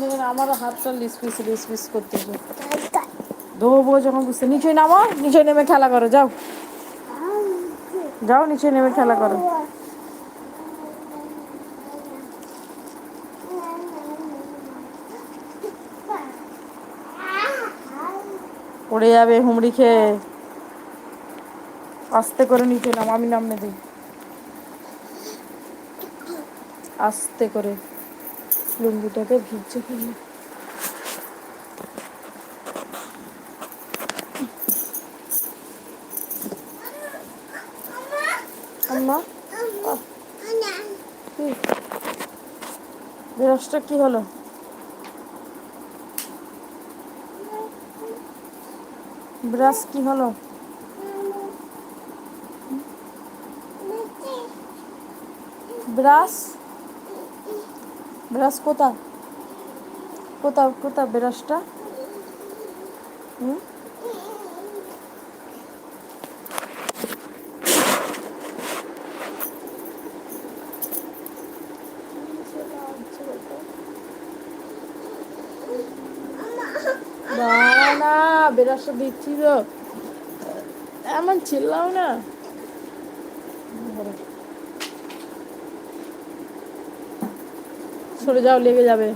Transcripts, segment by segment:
দেখেন আমারও হাতটা লিস পিস লিস পিস করতেছে ধোবো যখন বুঝতে নিচে নামো নিচে নেমে খেলা করো যাও। যাও নিচে নেমে খেলা করো। পড়ে যাবে হুমড়ি খেয়ে। আস্তে করে নিচে নাম আমি নামনে দিই আস্তে করে। লুঙ্গিটাকে ভিজে ফেলি আম্মা কি হলো? ব্রাশ কি হলো? ব্রাশ? ব্রাশ কোথা কোথা কোথা ব্রাশটা? হুম? না দিচ্ছি তো। এমন চিল্লাও না। সরে যাও লেগে যাবে।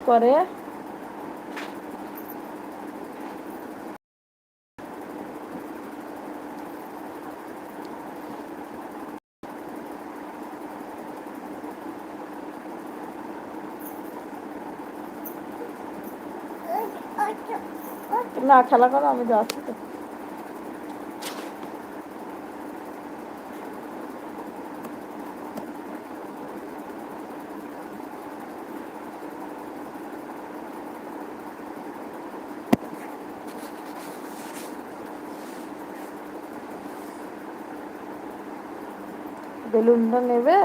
করে না খেলা করো আমি যাচ্ছি তো। বেলুনটা নেবে?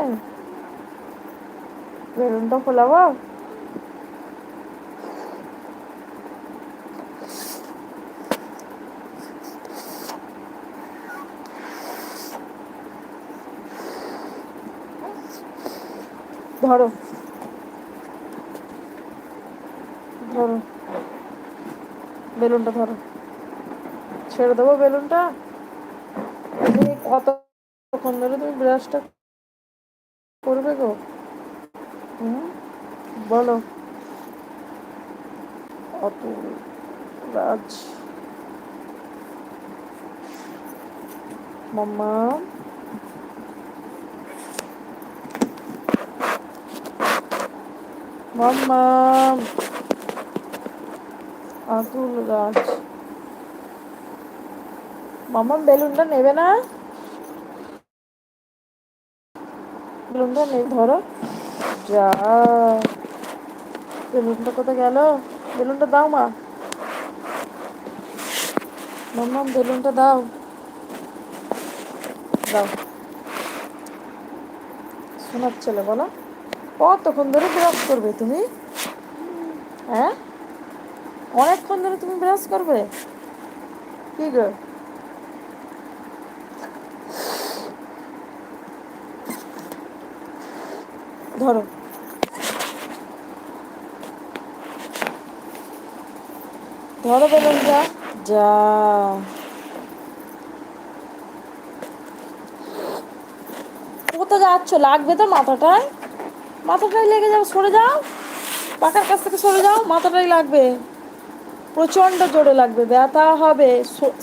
বেলুনটা ফোলাবো? ধরো। ধরো। বেলুনটা ধরো। ছেড়ে দেবো বেলুনটা। কতক্ষণ ধরে তুমি ব্রাশটা করবে গো? হুম? বলো। অত রাজ মাম্মা। মাম্মা আতুল রাজ মাম্মা বেলুনটা নেবে না? বেলুনটা নেই ধরো। যা। বেলুনটা কোথায় গেল? বেলুনটা দাও মা। মাম্মা বেলুনটা দাও। দাও। শোনার ছেলে বলো। কতক্ষণ ধরে ব্রাশ করবে তুমি? হ্যাঁ? অনেকক্ষণ ধরে তুমি ব্রাশ করবে? কি গো? ধরো। ধরো বেলুন যা যা। কোথায় যাচ্ছ? লাগবে তো মাথাটায়? মাথাটাই লেগে যাও সরে যাও। পাখার কাছ থেকে সরে যাও মাথাটাই লাগবে। প্রচণ্ড জোরে লাগবে ব্যথা হবে।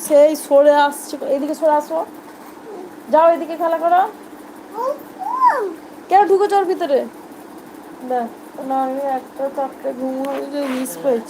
সেই সরে আসছে এদিকে সরে আসো। যাও এদিকে খেলা করো। কেন ঢুকেছ ওর ভিতরে? দেখ না আমি একটা চারটে ঘুম হয়ে মিস পেয়েছি